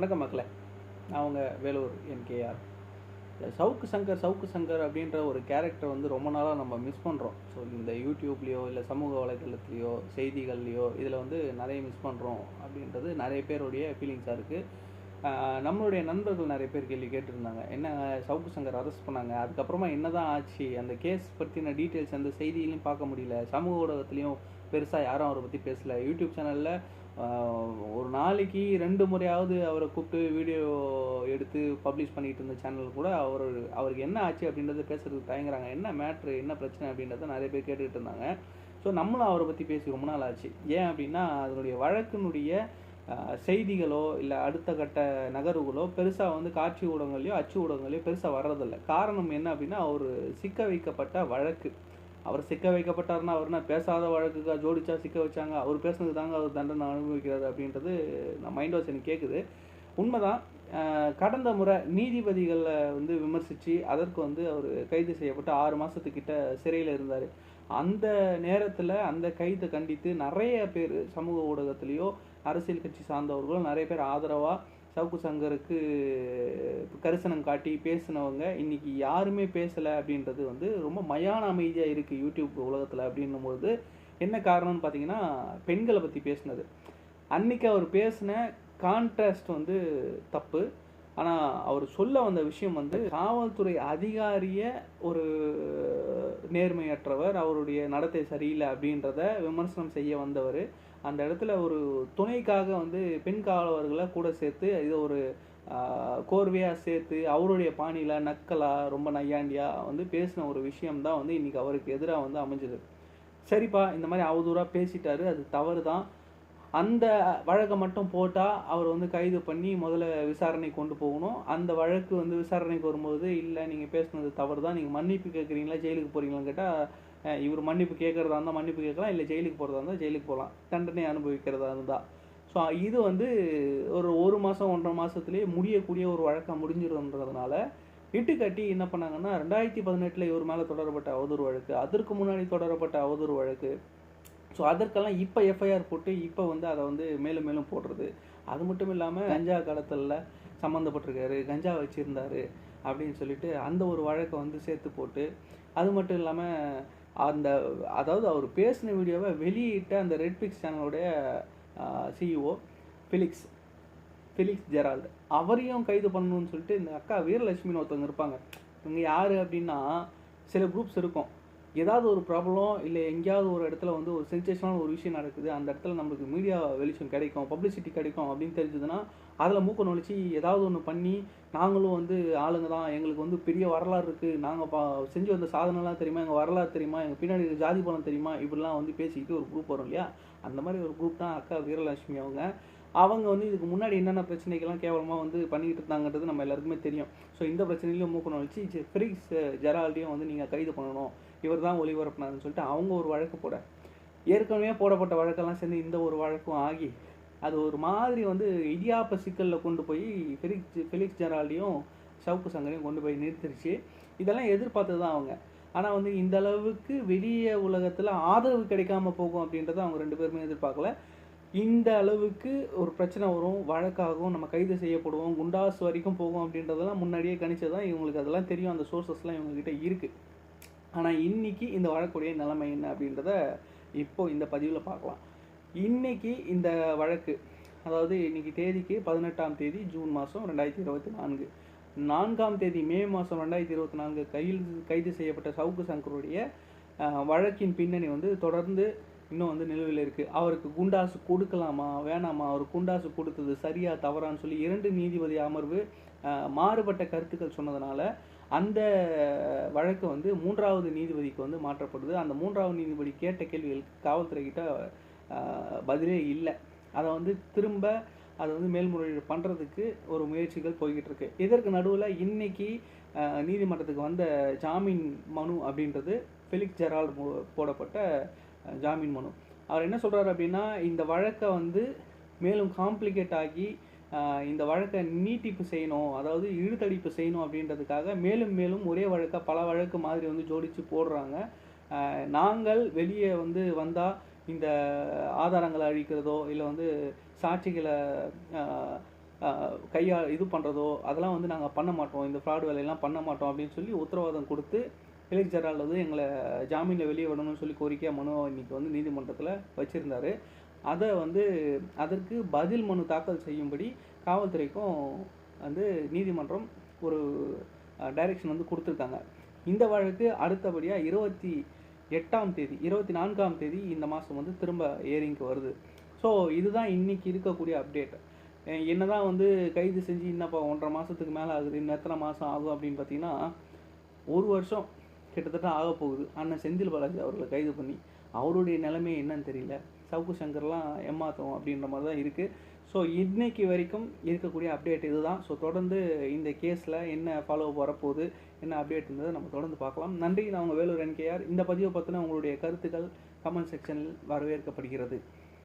வணக்கம் மக்களே. நான் உங்கள் வேலூர் என்கேஆர் சவுக்கு சங்கர் சவுக்கு சங்கர் அப்படின்ற ஒரு கேரக்டர் வந்து ரொம்ப நாளாக நம்ம மிஸ் பண்ணுறோம் ஸோ இந்த யூடியூப்லேயோ இல்லை சமூக வலைதளத்துலேயோ செய்திகள்லையோ இதில் வந்து நிறைய மிஸ் பண்ணுறோம் அப்படின்றது நிறைய பேருடைய ஃபீலிங்ஸாக இருக்குது நம்மளுடைய நண்பர்கள் நிறைய பேர் கேள்வி கேட்டிருந்தாங்க. என்ன சவுக்கு சங்கர் அரெஸ்ட் பண்ணாங்க? அதுக்கப்புறமா என்ன தான் ஆச்சு? அந்த கேஸ் பற்றின டீட்டெயில்ஸ் அந்த செய்தியிலையும் பார்க்க முடியல. சமூக ஊடகத்துலேயும் பெருசாக யாரும் அவரை பற்றி பேசல. யூடியூப் சேனலில் ஒரு நாளைக்கு ரெண்டு முறையாவது அவரை கூப்பிட்டு வீடியோ எடுத்து பப்ளிஷ் பண்ணிட்டு இருந்த சேனல் கூட அவர் அவருக்கு என்ன ஆச்சு அப்படின்றத பேசுறதுக்கு தயங்குறாங்க. என்ன மேட்ரு என்ன பிரச்சனை அப்படின்றத நிறைய பேர் கேட்டுக்கிட்டு இருந்தாங்க. ஸோ நம்மளும் அவரை பற்றி பேசி ரொம்ப நாள் ஆச்சு. ஏன் அப்படின்னா அதனுடைய வழக்கினுடைய செய்திகளோ இல்லை அடுத்த கட்ட நகர்வுகளோ பெருசாக வந்து காட்சி ஊடகங்களையோ அச்சு ஊடகங்களையோ பெருசாக வர்றதில்ல. காரணம் என்ன அப்படின்னா அவர் சிக்க வைக்கப்பட்ட வழக்கு. அவர் சிக்க வைக்கப்பட்டார்னா அவர்னா பேசாத வழக்குக்கா ஜோடிச்சா சிக்க வச்சாங்க அவர் பேசுனது தாங்க அவர் தண்டனை அனுபவிக்கிறார் அப்படின்றது நான் மைண்ட் வாஷ் எனக்கு கேட்குது உண்மைதான் கடந்த முறை நீதிபதிகளை வந்து விமர்சித்து அதற்கு வந்து அவர் கைது செய்யப்பட்டு ஆறு மாதத்துக்கிட்ட சிறையில் இருந்தார். அந்த நேரத்தில் அந்த கைதை கண்டித்து நிறைய பேர் சமூக ஊடகத்திலேயோ அரசியல் கட்சி சார்ந்தவர்களும் நிறைய பேர் ஆதரவாக சவுக்கு சங்கருக்கு கரிசனம் காட்டி பேசினவங்க இன்னைக்கு யாருமே பேசலை அப்படின்றது வந்து ரொம்ப மயான அமைதியாக இருக்குது யூடியூப் உலகத்தில் அப்படின்னும்போது என்ன காரணம்னு பார்த்தீங்கன்னா பெண்களை பற்றி பேசினது. அன்னைக்கு அவர் பேசின கான்ட்ராஸ்ட் வந்து தப்பு. ஆனால் அவர் சொல்ல வந்த விஷயம் வந்து காவல்துறை அதிகாரிய ஒரு நேர்மையற்றவர் அவருடைய நடத்தை சரியில்லை அப்படின்றத விமர்சனம் செய்ய வந்தவர். அந்த இடத்துல ஒரு துணைக்காக வந்து பெண் காவலர்களை கூட சேர்த்து இது ஒரு கோர்வையாக சேர்த்து அவருடைய பாணியில் நக்கலா ரொம்ப நையாண்டியாக வந்து பேசின ஒரு விஷயம் தான் வந்து இன்றைக்கி அவருக்கு எதிராக வந்து அமைஞ்சது. சரிப்பா இந்த மாதிரி அவதூறாக பேசிட்டாரு அது தவறு தான் அந்த வழக்கை மட்டும் போட்டால் அவர் வந்து கைது பண்ணி முதல்ல விசாரணை கொண்டு போகணும். அந்த வழக்கு வந்து விசாரணைக்கு வரும்போது இல்லை நீங்கள் பேசுனது தவறு தான் நீங்கள் மன்னிப்பு கேட்குறீங்களா? ஜெயிலுக்கு போகிறீங்களான்னு கேட்டால் இவர் மன்னிப்பு கேட்குறதா இருந்தால் மன்னிப்பு கேட்கலாம். இல்லை ஜெயிலுக்கு போகிறதா இருந்தால் ஜெயிலுக்கு போகலாம் தண்டனை அனுபவிக்கிறதா இருந்தால் ஸோ இது வந்து ஒரு ஒரு மாதம் ஒன்றரை மாதத்துலேயே முடியக்கூடிய ஒரு வழக்கம் முடிஞ்சிருன்றதுனால இட்டு கட்டி என்ன பண்ணாங்கன்னா ரெண்டாயிரத்தி பதினெட்டில் இவர் மேலே தொடரப்பட்ட அவதூறு வழக்கு அதற்கு முன்னாடி தொடரப்பட்ட அவதூறு வழக்கு ஸோ அதற்கெல்லாம் இப்போ எஃப்ஐஆர் போட்டு இப்போ வந்து அதை வந்து மேலும் மேலும் போடுறது. அது மட்டும் இல்லாமல் கஞ்சா காலத்தில் சம்மந்தப்பட்டிருக்காரு கஞ்சா வச்சுருந்தாரு அப்படின்னு சொல்லிட்டு அந்த ஒரு வழக்கை வந்து சேர்த்து போட்டு அது மட்டும் இல்லாமல் அந்த அதாவது அவர் பேசின வீடியோவை வெளியிட்ட அந்த ரெட்பிக்ஸ் சேனலுடைய சிஇஓ ஃபிலிக்ஸ் ஃபிலிக்ஸ் ஜெரால்டு அவரையும் கைது பண்ணணும்னு சொல்லிட்டு இந்த அக்கா வீரலட்சுமின்னு ஒருத்தவங்க இருப்பாங்க. இவங்க யார் அப்படின்னா சில குரூப்ஸ் இருக்கும். ஏதாவது ஒரு ப்ராப்ளம் இல்லை எங்கேயாவது ஒரு இடத்துல வந்து ஒரு சென்சேஷனான ஒரு விஷயம் நடக்குது அந்த இடத்துல நம்மளுக்கு மீடியா வெளிச்சம் கிடைக்கும் பப்ளிசிட்டி கிடைக்கும் அப்படின்னு தெரிஞ்சதுன்னா அதில் மூக்க நுழைச்சி ஏதாவது ஒன்று பண்ணி நாங்களும் வந்து ஆளுங்க தான். எங்களுக்கு வந்து பெரிய வரலாறு இருக்குது நாங்கள் பா செஞ்சு வந்த சாதனைலாம் தெரியுமா? எங்கள் வரலாறு தெரியுமா? எங்கள் பின்னாடி ஜாதி பலம் தெரியுமா? இப்படிலாம் வந்து பேசிக்கிட்டு ஒரு குரூப் வரும் இல்லையா? அந்த மாதிரி ஒரு குரூப் தான் அக்கா வீரலட்சுமி அவங்க. அவங்க வந்து இதுக்கு முன்னாடி என்னென்ன பிரச்சனைகள்லாம் கேவலமாக வந்து பண்ணிக்கிட்டு இருந்தாங்கன்றது நம்ம எல்லாருக்குமே தெரியும். ஸோ இந்த பிரச்சனையிலையும் மூக்கணும் வச்சு ஃப்ரீஸ் ஜெரால்டையும் வந்து நீங்கள் கைது பண்ணணும். இவர் தான் ஒளிபரப்புனாருன்னு சொல்லிட்டு அவங்க ஒரு வழக்கு போட. ஏற்கனவே போடப்பட்ட வழக்கெல்லாம் சேர்ந்து இந்த ஒரு வழக்கும் ஆகி அது ஒரு மாதிரி வந்து இடியாப்ப சிக்கலில் கொண்டு போய் ஃபெலிக்ஸ் ஃபெலிக்ஸ் ஜெரால்டையும் சவுக்கு சங்கரையும் கொண்டு போய் நிறுத்திருச்சு. இதெல்லாம் எதிர்பார்த்தது தான் அவங்க. ஆனால் வந்து இந்த அளவுக்கு வெளிய உலகத்தில் ஆதரவு கிடைக்காம போகும் அப்படின்றத அவங்க ரெண்டு பேருமே எதிர்பார்க்கல. இந்த அளவுக்கு ஒரு பிரச்சனை வரும் வழக்காகும் நம்ம கைது செய்யப்படுவோம் குண்டாஸ் வரைக்கும் போகும் அப்படின்றதெல்லாம் முன்னாடியே கணிச்சது தான் இவங்களுக்கு அதெல்லாம் தெரியும் அந்த சோர்சஸ்லாம் இவங்ககிட்ட இருக்குது ஆனால் இன்னைக்கு இந்த வழக்குடைய நிலைமை என்ன அப்படின்றத இப்போது இந்த பதிவில் பார்க்கலாம். இன்றைக்கி இந்த வழக்கு அதாவது இன்னைக்கு தேதிக்கு பதினெட்டாம் தேதி ஜூன் மாதம் ரெண்டாயிரத்தி இருபத்தி நான்கு. நான்காம் தேதி மே மாதம் ரெண்டாயிரத்தி இருபத்தி நான்கு கையில் கைது செய்யப்பட்ட சவுக்கு சங்கருடைய வழக்கின் பின்னணி வந்து தொடர்ந்து இன்னும் வந்து நிலுவையில் இருக்குது அவருக்கு குண்டாசு கொடுக்கலாமா? வேணாமா? அவர் குண்டாசு கொடுத்தது சரியா தவறான்னு சொல்லி இரண்டு நீதிபதி அமர்வு மாறுபட்ட கருத்துக்கள் சொன்னதுனால அந்த வழக்கு வந்து மூன்றாவது நீதிபதிக்கு வந்து மாற்றப்படுது. அந்த மூன்றாவது நீதிபதி கேட்ட கேள்விகளுக்கு காவல்துறைக்கிட்ட பதிலே இல்லை. அதை வந்து திரும்ப அதை வந்து மேல்முறையீடு பண்ணுறதுக்கு ஒரு முயற்சிகள் போய்கிட்டு இருக்கு. இதற்கு நடுவில் இன்னைக்கு நீதிமன்றத்துக்கு வந்த ஜாமீன் மனு அப்படின்றது ஃபெலிக்ஸ் ஜெரால்டு போடப்பட்ட ஜாமீன் மனு. அவர் என்ன சொல்கிறார் அப்படின்னா இந்த வழக்கை வந்து மேலும் காம்ப்ளிகேட் ஆகி இந்த வழக்கை நீட்டிப்பு செய்யணும் அதாவது இழுத்தடிப்பு செய்யணும் அப்படின்றதுக்காக மேலும் மேலும் ஒரே வழக்கை பல வழக்கு மாதிரி வந்து ஜோடித்து போடுறாங்க. நாங்கள் வெளியே வந்து வந்தால் இந்த ஆதாரங்களை அழிக்கிறதோ இல்லை வந்து சாட்சிகளை கையா இது பண்ணுறதோ அதெல்லாம் வந்து நாங்கள் பண்ண மாட்டோம். இந்த ஃப்ராடு வேலையெல்லாம் பண்ண மாட்டோம் அப்படின்னு சொல்லி உத்தரவாதம் கொடுத்து ஃபெலிக்ஸ் ஜெரால்டு வந்து எங்களை ஜாமீனில் வெளியே விடணும்னு சொல்லி கோரிக்கையாக மனு இன்னைக்கு வந்து நீதிமன்றத்தில் வச்சுருந்தாரு. அதை வந்து அதற்கு பதில் மனு தாக்கல் செய்யும்படி காவல்துறைக்கும் வந்து நீதிமன்றம் ஒரு டைரக்ஷன் வந்து கொடுத்துருக்காங்க. இந்த வழக்கு அடுத்தபடியாக இருபத்தி எட்டாம் தேதி இருபத்தி நான்காம் தேதி இந்த மாதம் வந்து திரும்ப ஏரிங்க்கு வருது. ஸோ இதுதான் இன்னைக்கு இருக்கக்கூடிய அப்டேட் என்ன தான் வந்து கைது செஞ்சு என்னப்பா ஒன்றரை மாதத்துக்கு மேலே ஆகுது இன்னும் எத்தனை மாதம் ஆகும்? அப்படின்னு பார்த்தீங்கன்னா ஒரு வருஷம் கிட்டத்தட்ட ஆக போகுது. அண்ணன் செந்தில் பாலாஜி அவர்களை கைது பண்ணி. அவருடைய நிலைமை என்னன்னு தெரியல. சவுக்கு சங்கர்லாம் ஏமாத்தம் அப்படின்ற மாதிரி தான் இருக்குது ஸோ இன்னைக்கு வரைக்கும் இருக்கக்கூடிய அப்டேட் இதுதான். ஸோ தொடர்ந்து இந்த கேஸில் என்ன ஃபாலோ வரப்போகுது என்ன அப்டேட் இருந்ததை நம்ம தொடர்ந்து பார்க்கலாம். நன்றி. நான் உங்கள் வேலூர் என்கேஆர் இந்த பதிவை பற்றின உங்களுடைய கருத்துக்கள் கமெண்ட் செக்ஷனில் வரவேற்கப்படுகிறது.